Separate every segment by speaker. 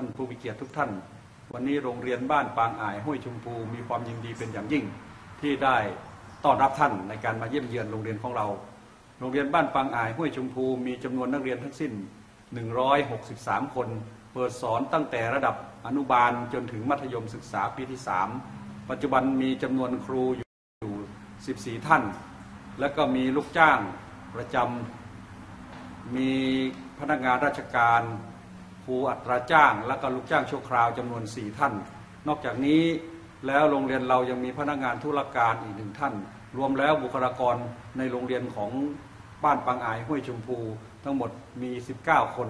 Speaker 1: ท่านผู้มีเกียรติทุกท่าน วันนี้โรงเรียนบ้านปางอ่ายห้วยชมพูมีความยินดีเป็นอย่างยิ่ง ที่ได้ต้อนรับท่านในการมาเยี่ยมเยือนโรงเรียนของเรา โรงเรียนบ้านปางอ่ายห้วยชมพูมีจำนวนนักเรียนทั้งสิ้น 163 คน เปิดสอนตั้งแต่ระดับอนุบาลจนถึงมัธยมศึกษาปีที่ 3 ปัจจุบันมีจำนวนครูอยู่ 14 ท่าน และก็มีลูกจ้างประจำมีพนักงานราชการ รูอัตราจ้าง และก็ลูกจ้างชั่วคราวจำนวน 4 ท่าน นอกจากนี้แล้วโรงเรียนเรายังมีพนักงานธุรการอีกหนึ่งท่าน รวมแล้วบุคลากรในโรงเรียนของบ้านปางอายห้วยชมพู ทั้งหมดมี 19 คน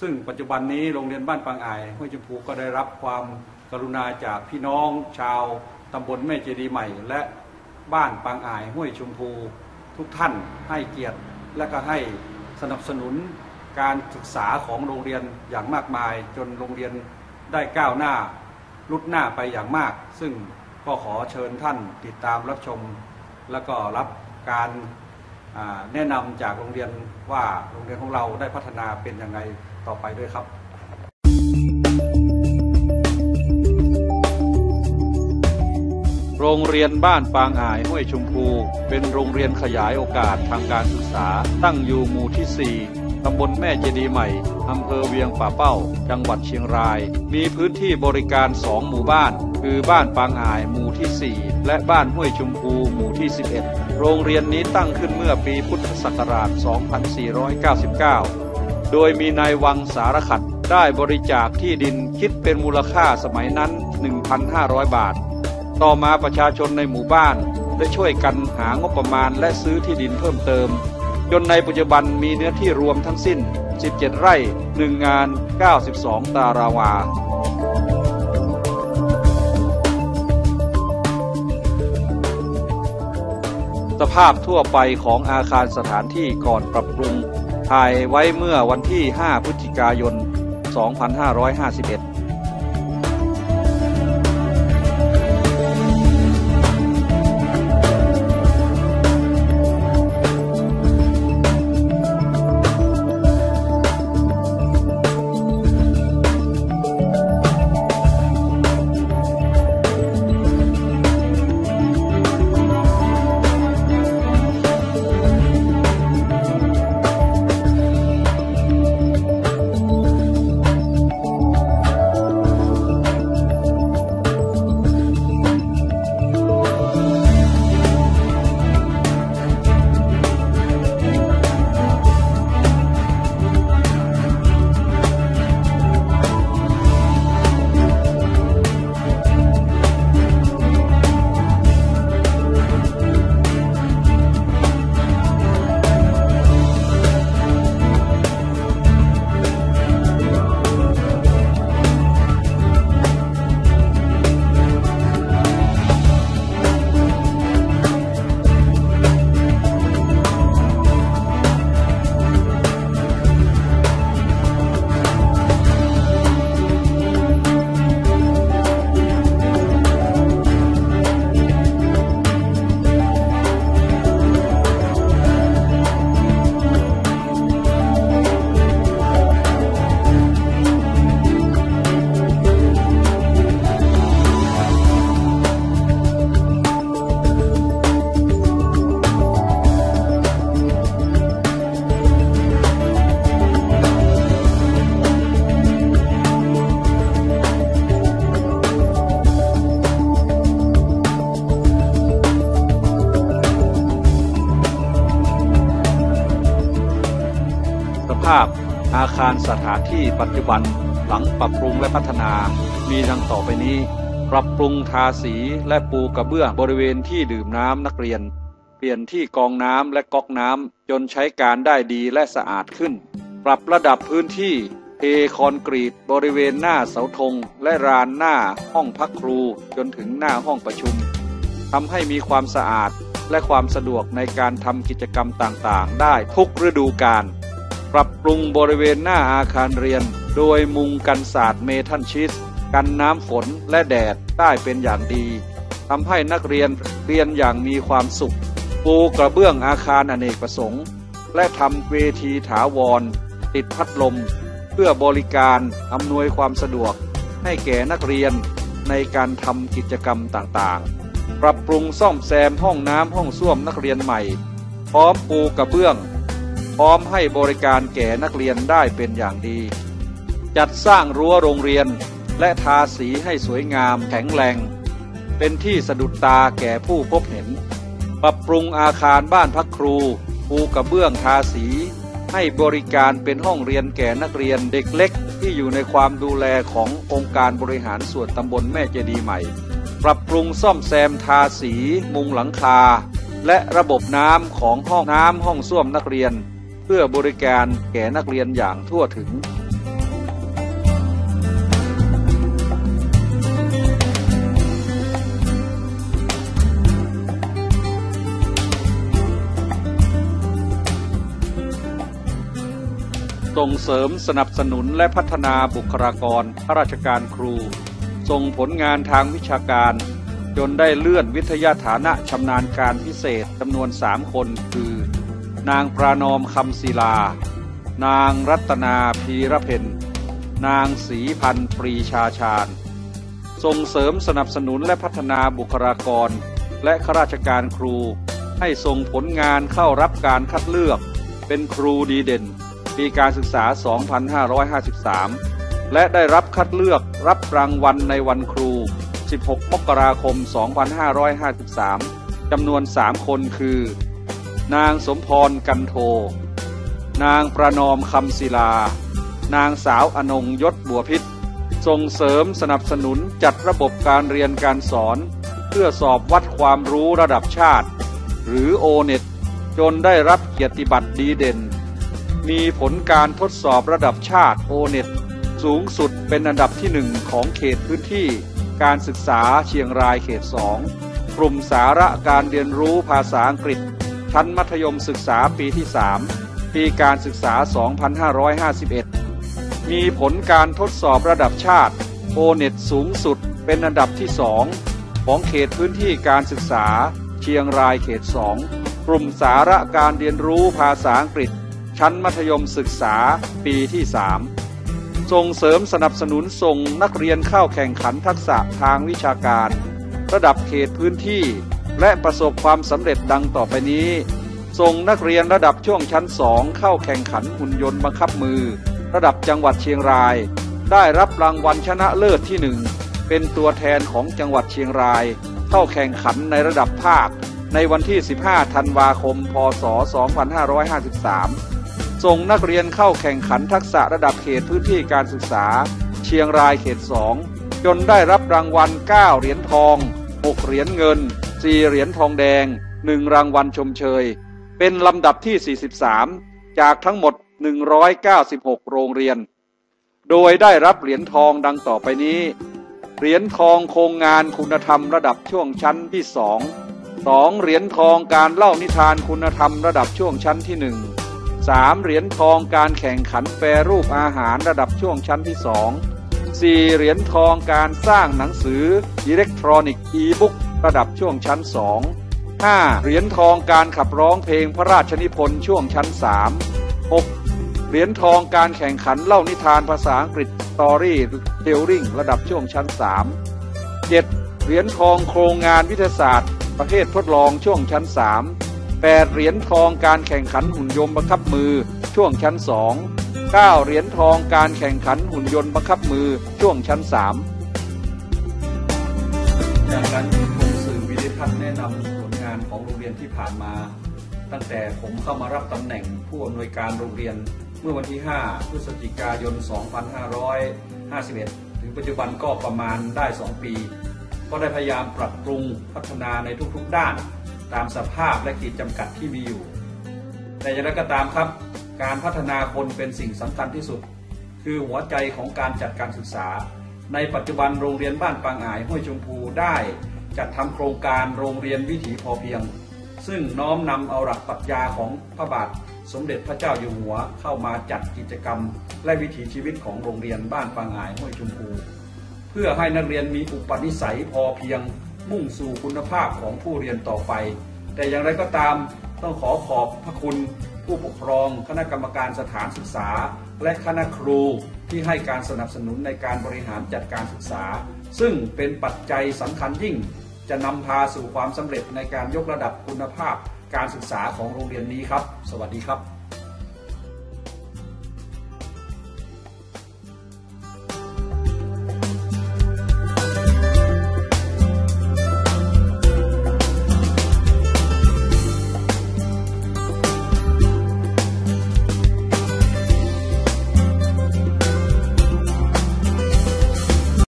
Speaker 1: ซึ่งปัจจุบันนี้โรงเรียนบ้านปางอายห้วยชมพูก็ได้รับความกรุณาจากพี่น้องชาวตำบลแม่เจดีใหม่ และบ้านปางอายห้วยชมพู ทุกท่านให้เกียรติและก็ให้สนับสนุน การศึกษาของโรงเรียนอย่างมากมาย จนโรงเรียนได้ก้าวหน้ารุดหน้าไปอย่างมาก ซึ่งก็ขอเชิญท่านติดตามรับชม แล้วก็รับการแนะนำจากโรงเรียนว่าโรงเรียนของเราได้พัฒนาเป็นยังไงต่อไปด้วยครับโรงเรียนบ้านปางอายห้วยชมพู เป็นโรงเรียนขยายโอกาสทางการศึกษาตั้งอยู่หมู่ที่ 4 ตำบลแม่เจดีใหม่ อำเภอเวียงป่าเป้า จังหวัดเชียงราย มีพื้นที่บริการสองหมู่บ้าน คือบ้านปางอายหมู่ที่ 4 และบ้านห้วยชุมพูหมู่ที่ 11 โรงเรียนนี้ตั้งขึ้นเมื่อปีพุทธศักราช 2499 โดยมีนายวังสารขัดได้บริจาคที่ดินคิดเป็นมูลค่าสมัยนั้น 1,500 บาท ต่อมาประชาชนในหมู่บ้านได้ช่วยกันหางบประมาณและซื้อที่ดินเพิ่มเติม จนในปัจจุบันมีเนื้อที่รวมทั้งสิ้น 17 ไร่ 1 งาน 92 ตาราวา สภาพทั่วไปของอาคารสถานที่ก่อนปรับปรุงถ่ายไว้เมื่อวันที่ 5 พฤศจิกายน 2551 ภาพ อาคารสถานที่ปัจจุบันหลังปรับปรุงและพัฒนา มีดังต่อไปนี้ ปรับปรุงทาสีและปูกระเบื้องบริเวณที่ดื่มน้ำนักเรียน เปลี่ยนที่กองน้ำและก๊อกน้ำจนใช้การได้ดีและสะอาดขึ้น ปรับระดับพื้นที่เทคอนกรีตบริเวณหน้าเสาธงและรานหน้าห้องพักครูจนถึงหน้าห้องประชุมทำให้มีความสะอาดและความสะดวกในการทำกิจกรรมต่างๆ ได้ทุกฤดูกาล ปรับปรุงบริเวณหน้าอาคารเรียน โดยมุงกันศาสตร์เมทัลชีสกันน้ำฝนและแดดได้เป็นอย่างดีทำให้นักเรียนเรียนอย่างมีความสุข ปูกระเบื้องอาคารอเนกประสงค์ และทำเวทีถาวร ติดพัดลม เพื่อบริการอำนวยความสะดวก ให้แก่นักเรียนในการทำกิจกรรมต่างๆ ปรับปรุงซ่อมแซมห้องน้ำห้องส้วมนักเรียนใหม่ พร้อมปูกระเบื้อง พร้อมให้บริการแก่นักเรียนได้เป็นอย่างดี จัดสร้างรั้วโรงเรียนและทาสีให้สวยงามแข็งแรง เป็นที่สะดุดตาแก่ผู้พบเห็น ปรับปรุงอาคารบ้านพักครูปูกระเบื้องทาสี ให้บริการเป็นห้องเรียนแก่นักเรียนเด็กเล็ก ที่อยู่ในความดูแลขององค์การบริหารส่วนตำบลแม่เจดีใหม่ ปรับปรุงซ่อมแซมทาสี มุงหลังคา และระบบน้ำของห้องน้ำห้องส้วมนักเรียน เพื่อบริการแก่นักเรียนอย่างทั่วถึงส่งเสริมสนับสนุนและพัฒนาบุคลากรข้าราชการครู ส่งผลงานทางวิชาการ จนได้เลื่อนวิทยาฐานะชำนาญการพิเศษจำนวนสามคน คือ นางปรานอมคำศิลา นางรัตนาพีระเพนนางศรีพันธ์ปรีชาชาญ ส่งเสริมสนับสนุนและพัฒนาบุคลากร และข้าราชการครู ให้ส่งผลงานเข้ารับการคัดเลือก เป็นครูดีเด่น ปีการศึกษา 2553 และได้รับคัดเลือกรับรางวัลในวันครู 16 มกราคม 2553 จำนวน 3 คนคือ นางสมพรกันโท นางประนอมคำศิลา นางสาวอนงยศบัวพิษส่งเสริมสนับสนุนจัดระบบการเรียนการสอน เพื่อสอบวัดความรู้ระดับชาติ หรือโอเน็ตจนได้รับเกียรติบัตรดีเด่น มีผลการทดสอบระดับชาติโอเน็ตสูงสุดเป็นอันดับที่หนึ่งของเขตพื้นที่ การศึกษาเชียงรายเขตสองกลุ่มสาระการเรียนรู้ภาษาอังกฤษ ชั้นมัธยมศึกษาปีที่ 3 ปีการศึกษา 2551 มีผลการทดสอบระดับชาติโอเน็ตสูงสุดเป็นอันดับที่สองของเขตพื้นที่การศึกษา เชียงรายเขตสองกลุ่มสาระการเรียนรู้ภาษาอังกฤษ ชั้นมัธยมศึกษาปีที่ 3 ส่งเสริมสนับสนุนส่งนักเรียนเข้าแข่งขันทักษะทางวิชาการ ระดับเขตพื้นที่ และประสบความสำเร็จดังต่อไปนี้ ส่งนักเรียนระดับช่วงชั้นสองเข้าแข่งขันหุ่นยนต์บังคับมือ ระดับจังหวัดเชียงราย ได้รับรางวัลชนะเลิศที่หนึ่งเป็นตัวแทนของจังหวัดเชียงราย เข้าแข่งขันในระดับภาค ในวันที่ 15 ธันวาคม พศ 2553 ส่งนักเรียนเข้าแข่งขันทักษะระดับเขตพื้นที่การศึกษา เชียงรายเขต 2 จนได้รับรางวัล 9 เหรียญทอง 6 เหรียญเงิน 4 เหรียญทองแดง 1 รางวัลชมเชย เป็นลำดับที่ 43 จากทั้งหมด 196 โรงเรียน โดยได้รับเหรียญทองดังต่อไปนี้ เหรียญทองโครงงานคุณธรรมระดับช่วงชั้นที่สองสองเหรียญทองการเล่านิทานคุณธรรมระดับช่วงชั้นที่หนึ่งสามเหรียญทองการแข่งขันแปรรูปอาหารระดับช่วงชั้นที่สองสี่เหรียญทองการสร้างหนังสืออิเล็กทรอนิกส์อีบุ๊ก ระดับช่วงชั้นสองห้าเหรียญทองการขับร้องเพลงพระราชนิพนธ์ช่วงชั้นสามหกเหรียญทองการแข่งขันเล่านิทานภาษาอังกฤษสตอรี่เทลริงระดับช่วงชั้นสามเจ็ดเหรียญทองโครงงานวิทยาศาสตร์ ประเภททดลองช่วงชั้น 3 8 เหรียญทองการแข่งขันหุ่นยนต์บังคับมือช่วงชั้น 2 9 เหรียญทองการแข่งขันหุ่นยนต์บังคับมือช่วงชั้น 3จากการ ที่กรมสื่อวิทยทัศน์แนะนำผลงานของโรงเรียนที่ผ่านมา ตั้งแต่ผมเข้ามารับตำแหน่งผู้อำนวยการโรงเรียน เมื่อวันที่ 5 พฤศจิกายน 2551 ถึงปัจจุบันก็ประมาณได้ 2 ปี ก็ได้พยายามปรับปรุงพัฒนาในทุกๆด้าน ตามสภาพและขีดจำกัดที่มีอยู่ แต่อย่างไรก็ตามครับ การพัฒนาคนเป็นสิ่งสำคัญที่สุด คือหัวใจของการจัดการศึกษา ในปัจจุบันโรงเรียนบ้านปางอายห้วยชมพูได้ จัดทำโครงการโรงเรียนวิถีพอเพียง ซึ่งน้อมนำเอาหลักปรัชญาของพระบาทสมเด็จพระเจ้าอยู่หัวเข้ามาจัดกิจกรรม และวิถีชีวิตของโรงเรียนบ้านปางอายห้วยชุมพูเพื่อให้นักเรียนมีอุปนิสัยพอเพียง มุ่งสู่คุณภาพของผู้เรียนต่อไป แต่อย่างไรก็ตามต้องขอขอบพระคุณผู้ปกครอง คณะกรรมการสถานศึกษา และคณะครูที่ให้การสนับสนุนในการบริหารจัดการศึกษา ซึ่งเป็นปัจจัยสำคัญยิ่ง จะนำพาสู่ความสำเร็จในการยกระดับคุณภาพการศึกษาของโรงเรียนนี้ครับ สวัสดีครับ